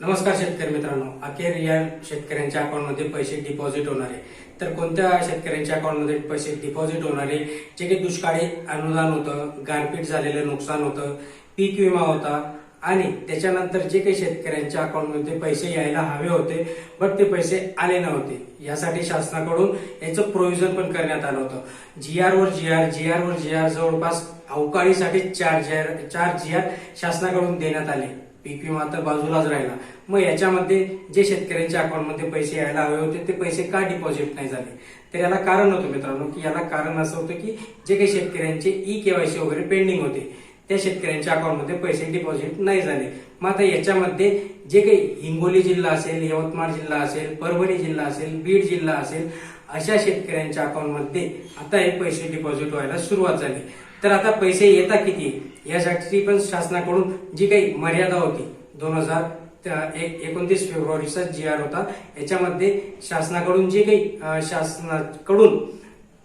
नमस्कार शेतकरी मित्रांनो. अखेर या शेतकऱ्यांच्या अकाउंटमध्ये पैसे डिपॉझिट होणार आहे. तर कोणत्या शेतकऱ्यांच्या अकाउंटमध्ये पैसे डिपॉझिट होणार आहे? जे काही दुष्काळी अनुदान होतं गारपीट झालेलं नुकसान होतं पीक विमा होता आणि त्याच्यानंतर जे काही शेतकऱ्यांच्या अकाउंटमध्ये पैसे यायला हवे होते बट ते पैसे आले नव्हते. यासाठी शासनाकडून याचं प्रोव्हिजन पण करण्यात आलं होतं. जी आर वर जी आर जी आर वर जी आर जवळपास अवकाळीसाठी चार जी आर चार जी आर शासनाकडून देण्यात आले. पीक विमा तर बाजूलाच राहिला. मग याच्यामध्ये जे शेतकऱ्यांच्या अकाउंटमध्ये पैसे यायला हवे होते ते पैसे का डिपॉझिट नाही झाले? तर याला कारण होतं मित्रांनो की याला कारण असं होतं की जे काही शेतकऱ्यांचे ई केवायसी वगैरे पेंडिंग होते त्या शेतकऱ्यांच्या अकाउंटमध्ये पैसे डिपॉझिट नाही झाले. मग आता याच्यामध्ये जे काही हिंगोली जिल्हा असेल यवतमाळ जिल्हा असेल परभणी जिल्हा असेल बीड जिल्हा असेल अशा शेतकऱ्यांच्या अकाउंटमध्ये आता हे पैसे डिपॉझिट व्हायला सुरुवात झाली. तर आता पैसे येतात किती? यासाठी पण शासनाकडून जी काही मर्यादा होती दोन हजार एक एकोणतीस फेब्रुवारीचा जी आर होता याच्यामध्ये शासनाकडून जे काही शासनाकडून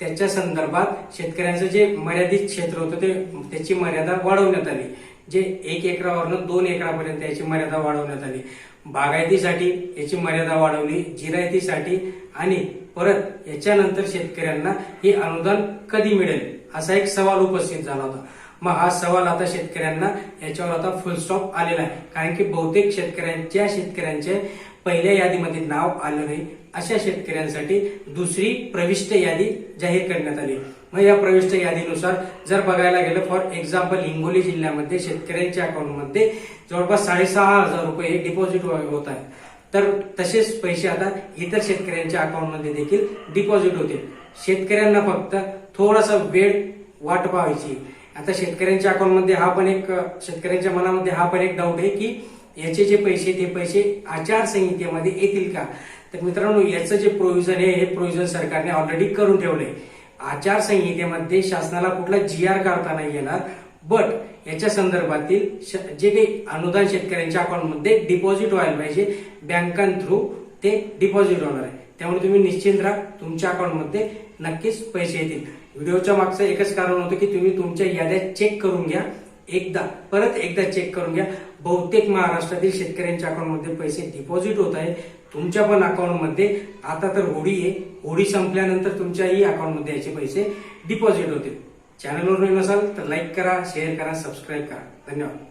त्याच्या संदर्भात शेतकऱ्यांचं जे मर्यादित क्षेत्र होतं ते त्याची मर्यादा वाढवण्यात आली. जे एक एकरावरनं दोन एकरापर्यंत याची मर्यादा वाढवण्यात आली. बागायतीसाठी याची मर्यादा वाढवली जिरायतीसाठी आणि परत याच्यानंतर शेतकऱ्यांना हे अनुदान कधी मिळेल? असा एक सवाल उपस्थित झाला होता. मग हा सवाल आता शेतकऱ्यांना याच्यावर आता फुल स्टॉप आलेला आहे. कारण की बहुतेक शेतकऱ्यांच्या शेतकऱ्यांचे पहिल्या यादीमध्ये नाव आलं नाही. अशा शेतकऱ्यांसाठी दुसरी प्रविष्ट यादी जाहीर करण्यात आली. मग या प्रविष्ट यादीनुसार जर बघायला गेलं फॉर एक्झाम्पल हिंगोली जिल्ह्यामध्ये शेतकऱ्यांच्या अकाउंटमध्ये जवळपास साडेसहा हजार रुपये डिपॉझिट हो- होत आहे. तर तसेच पैसे आता इतर शेतकऱ्यांच्या अकाउंटमध्ये देखील डिपॉझिट होते शेतकऱ्यांना फक्त थोडासा वेळ वाट पाहायची. आता शेतकऱ्यांच्या अकाउंटमध्ये हा पण एक शेतकऱ्यांच्या मनामध्ये हा पण एक डाऊट आहे की याचे जे पैसे ते पैसे आचारसंहितेमध्ये येतील का? तर मित्रांनो याचं जे प्रोव्हिजन आहे हे प्रोव्हिजन सरकारने ऑलरेडी करून ठेवले आचारसंहितेमध्ये शासनाला कुठला जी आर काढता नाही येणार बट याच्या संदर्भातील श- जे काही अनुदान शेतकऱ्यांच्या अकाउंटमध्ये डिपॉझिट व्हायला पाहिजे बँकांथ्रू ते डिपॉझिट होणार आहे. त्यामुळे तुम्ही निश्चिंत राहा तुमच्या अकाउंटमध्ये नक्कीच पैसे येतील. व्हिडिओच्या मागचं एकच कारण होतं की तुम्ही तुमच्या याद्या चेक करून घ्या. एकदा परत एकदा चेक करून घ्या. बहुतेक महाराष्ट्रातील शेतकऱ्यांच्या अकाउंटमध्ये पैसे डिपॉझिट होत आहे. तुमच्या पण अकाउंटमध्ये आता तर होळी आहे. होळी संपल्यानंतर तुमच्याही अकाउंटमध्ये याचे पैसे डिपॉझिट होतील. चॅनलवर नसाल असाल तर लाईक करा शेअर करा सबस्क्राईब करा. धन्यवाद.